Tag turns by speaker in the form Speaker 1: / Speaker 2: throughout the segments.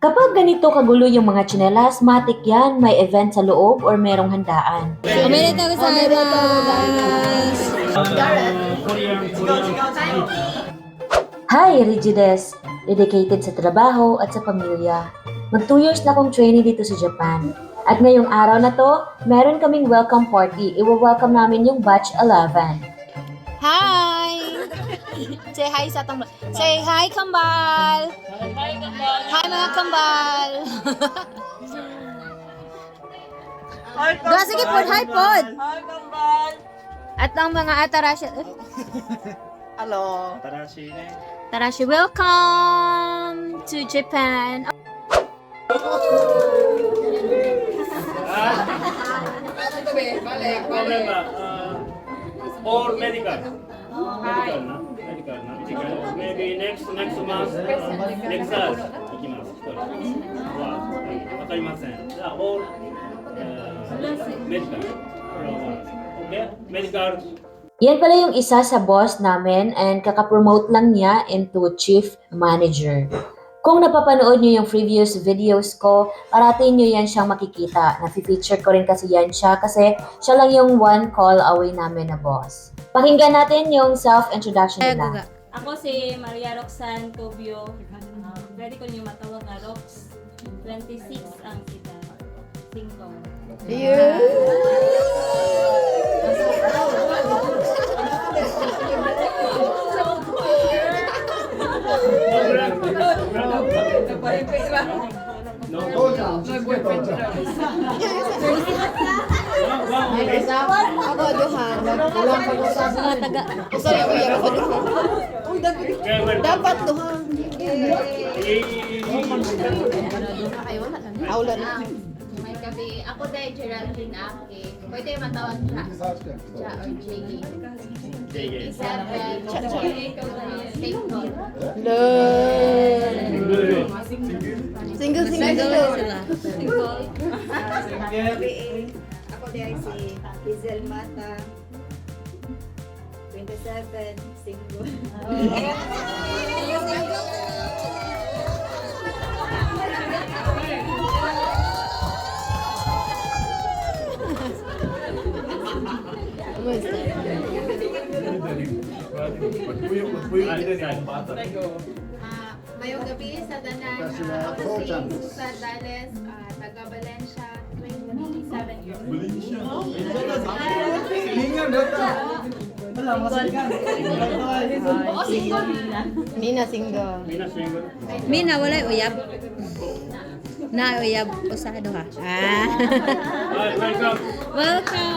Speaker 1: Kapag ganito kagulo yung mga tsinelas, matik yan, may event sa loob or merong handaan.
Speaker 2: Omedetou gozaimasu.
Speaker 1: Hi, Rigides! Dedicated sa trabaho at sa pamilya. Mag 2 years na akong trainee dito sa Japan. At ngayong araw na to, meron kaming welcome party. Iwa-welcome namin yung batch 11.
Speaker 2: Hi! Say hi sa atong Say hi, kambal! Hi, mga kambal! Doon, sige pod, hi pod! At ang mga atarashi...
Speaker 3: Hello.
Speaker 2: Tarashi, welcome to Japan!
Speaker 4: Uh, all medical. Medical な。medical な。medical. Maybe next next month, uh, next year 行きます。一人ははいわかりません。じゃあ all uh, medical. Okay? Medical.
Speaker 1: Yan pala yung isa sa boss namin and kakapromote lang niya into chief manager. Kung napapanood nyo yung previous videos ko, parating nyo yan siyang makikita. Nafi-feature ko rin kasi yan siya kasi siya lang yung one call away namin na boss. Pakinggan natin yung self-introduction
Speaker 2: Ay,
Speaker 1: nila.
Speaker 5: Ako si Maria Roxanne Cobio. Uh, pwede ko niyo matawag na Rox. 26 ang kita. Single.
Speaker 4: No. One, one, okay.
Speaker 3: Ako duha. Kulang pa ko sa
Speaker 2: Mga taga...
Speaker 3: Usa ko yan ako duha. Dapat duha. Aula na.
Speaker 6: May gabi. Ako dahil Geraldine Aki. Pwede matawag siya. Siya or JG. Single.
Speaker 3: Single single.
Speaker 2: sila.
Speaker 7: Ako dahil si Hazel Mata. 27, single.
Speaker 6: Ah, mayong gabi sa tanan. Ah, ako si Susan Dales, ah, taga Valencia, 27 years old. Oo, single.
Speaker 3: Mina single.
Speaker 4: Mina single.
Speaker 2: Mina, wala uyab. Na uyab usado ha. Ah.
Speaker 4: Hi, welcome.
Speaker 2: Welcome!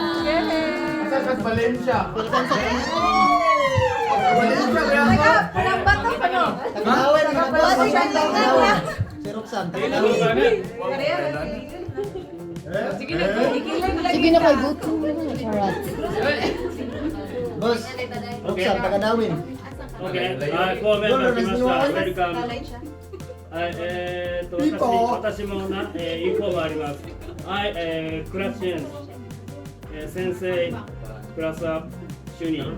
Speaker 3: Sige na kay gutom. Charot.
Speaker 4: Okay. Okay. Uh, ました。Welcome. はい、えー、と私私もな、えー、インフォームあります。はい、えー、クラスチェンジ、えー、先生、クラスアップ、主任。はい。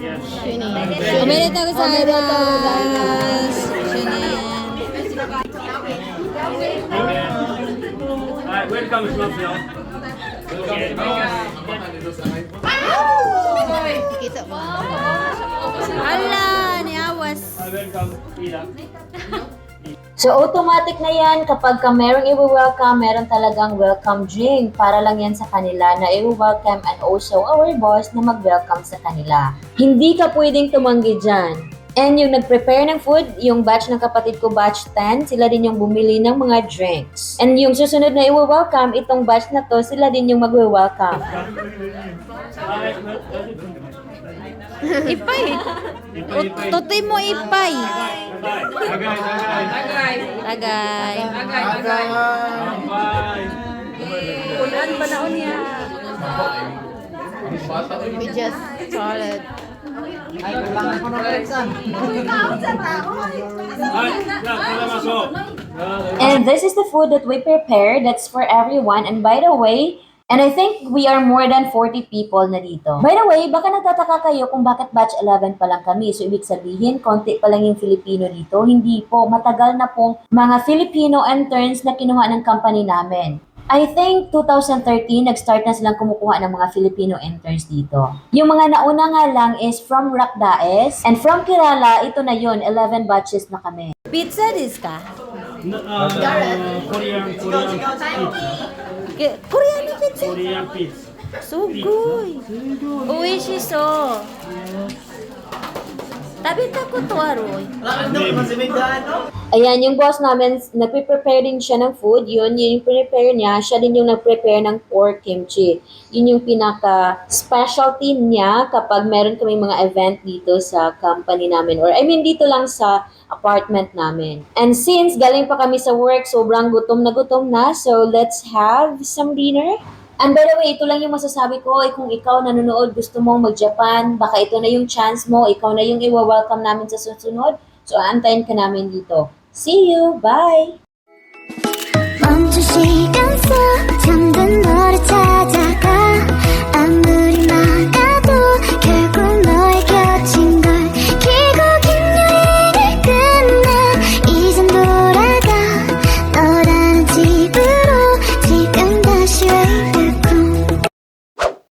Speaker 4: Yes.
Speaker 3: 主任。
Speaker 2: おめでとうございます。主任。
Speaker 4: Okay. はい、ウェルカムしますよ。
Speaker 3: Kita mo.
Speaker 4: Hala, niawas. Welcome, Ila.
Speaker 1: So automatic na yan kapag ka merong i-welcome, meron talagang welcome drink para lang yan sa kanila na i-welcome and also our boss na mag-welcome sa kanila. Hindi ka pwedeng tumanggi dyan. And yung nag-prepare ng food, yung batch ng kapatid ko, batch 10, sila din yung bumili ng mga drinks. And yung susunod na iwa-welcome, itong batch na to, sila din yung mag-welcome.
Speaker 2: ipay. Tutoy mo ipay.
Speaker 4: Tagay. Tagay.
Speaker 2: Tagay.
Speaker 3: Tagay. Tagay. Ulan
Speaker 4: pa na niya. We just started. Ay, kailangan ko ng exam.
Speaker 1: And this is the food that we prepared. That's for everyone. And by the way, And I think we are more than 40 people na dito. By the way, baka nagtataka kayo kung bakit batch 11 pa lang kami. So, ibig sabihin, konti pa lang yung Filipino dito. Hindi po, matagal na pong mga Filipino interns na kinuha ng company namin. I think 2013, nag-start na silang kumukuha ng mga Filipino interns dito. Yung mga nauna nga lang is from Rakdaes. And from Kerala, ito na yon 11 batches na kami.
Speaker 2: Pizza this ka?
Speaker 4: Uh, Korean, Korean pizza.
Speaker 2: Korean pizza.
Speaker 4: Korean pizza.
Speaker 2: So good. Oishi so. Tabita ko to aroy.
Speaker 1: Ayan, yung boss namin, nagpe-prepare din siya ng food. Yun, yun yung prepare niya. Siya din yung nag-prepare ng pork kimchi. Yun yung pinaka-specialty niya kapag meron kami mga event dito sa company namin. Or I mean, dito lang sa apartment namin. And since galing pa kami sa work, sobrang gutom na gutom na. So, let's have some dinner. And by the way, ito lang yung masasabi ko, eh, kung ikaw nanonood, gusto mong mag-Japan, baka ito na yung chance mo, ikaw na yung iwa-welcome namin sa susunod. So, aantayin ka namin dito. See you! Bye!